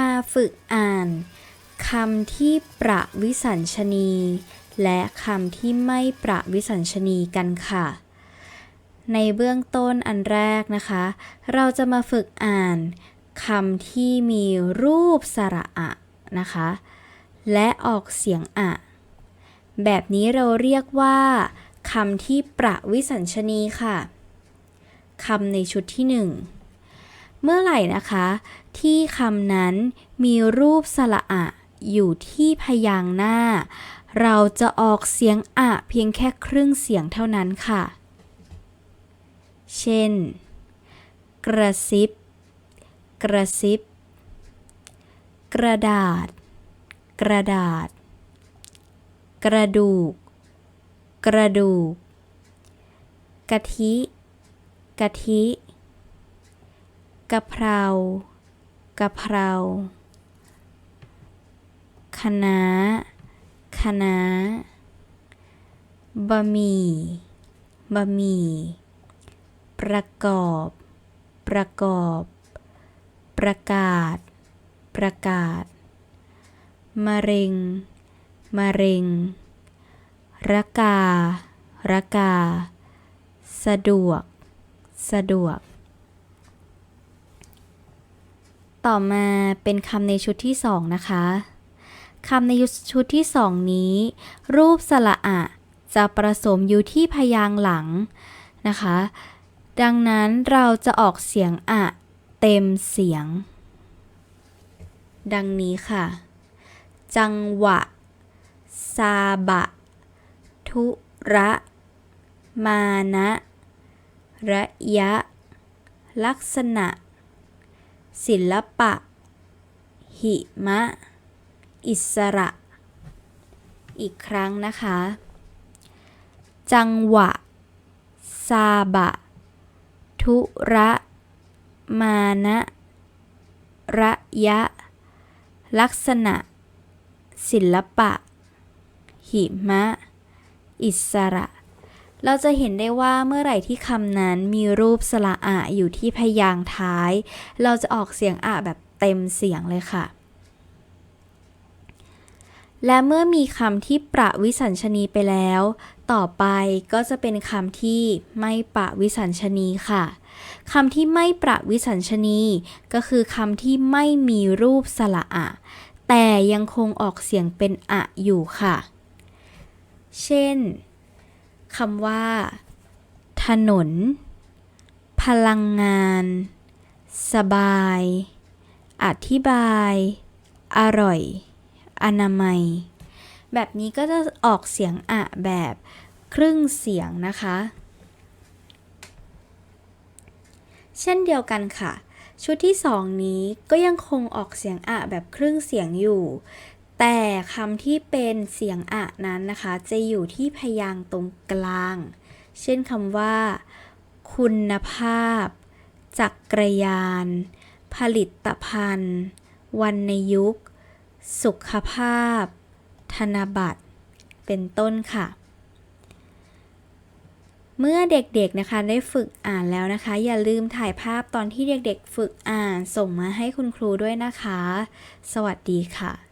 มาฝึกอ่านคำที่ประวิสัญชนี และคำที่ไม่ประวิสัญชนีกันค่ะ ในเบื้องต้นอันแรกนะคะ เราจะมาฝึกอ่านคำที่มีรูปสระอะนะคะ และออกเสียงอะ แบบนี้เราเรียกว่าคำที่ประวิสัญชนีค่ะคำในชุดที่หนึ่ง เมื่อไหร่นะคะ ที่คำนั้นมีรูปสระอะอยู่ที่พยางค์หน้า เราจะออกเสียงอะเพียงแค่ครึ่งเสียงเท่านั้นค่ะ เช่น กระซิบ กระซิบ กระดาษ กระดาษ กระดูก กระดูก กะทิ กะทิ กะเพรากะเพราคณะน้าคะบะหมี่บะหมี่ประกอบ ประกอบ ประกาศ ประกาศมะเร็งมะเร็งระการะกา สะดวก สะดวก ต่อมาเป็นคำในชุดที่สองนะคะคำในชุดที่สองนี้ รูปสระอะจะประสมอยู่ที่พยางค์หลังนะคะ ดังนั้นเราจะออกเสียงอะเต็มเสียง ดังนี้ค่ะ จังหวะ ซาบะ ทุระ มานะ ระยะ ลักษณะ ศิลปะ หิมะ อิสระ อีกครั้งนะคะ จังหวะ ซาบะ ทุระ มานะ ระยะ ลักษณะ ศิลปะ หิมะ อิสระ เราจะเห็นได้ว่าเมื่อไหร่ที่คำนั้นมีรูปสระอะอยู่ที่พยางค์ท้าย เราจะออกเสียงอะแบบเต็มเสียงเลยค่ะ และเมื่อมีคำที่ประวิสัญชนีไปแล้ว ต่อไปก็จะเป็นคำที่ไม่ประวิสัญชนีค่ะคำที่ไม่ประวิสัญชนี ก็คือคำที่ไม่มีรูปสระอะ แต่ยังคงออกเสียงเป็นอะอยู่ค่ะ เช่น คำว่า ถนน พลังงาน สบาย อธิบาย อร่อย อนามัย แบบนี้ก็จะออกเสียงอะแบบครึ่งเสียงนะคะ เช่นเดียวกันค่ะ ชุดที่สองนี้ก็ยังคงออกเสียงอะแบบครึ่งเสียงอยู่ แต่คำที่เป็นเสียงอะนั้นนะคะ จะอยู่ที่พยางค์ตรงกลาง เช่นคำว่า คุณภาพ จักรยาน ผลิตภัณฑ์วรรณยุกต์สุขภาพ ธนบัตร เป็นต้นค่ะ เมื่อเด็กๆนะคะได้ฝึกอ่านแล้วนะคะ อย่าลืมถ่ายภาพตอนที่เด็กๆ ฝึกอ่านส่งมาให้คุณครูด้วยนะคะ สวัสดีค่ะ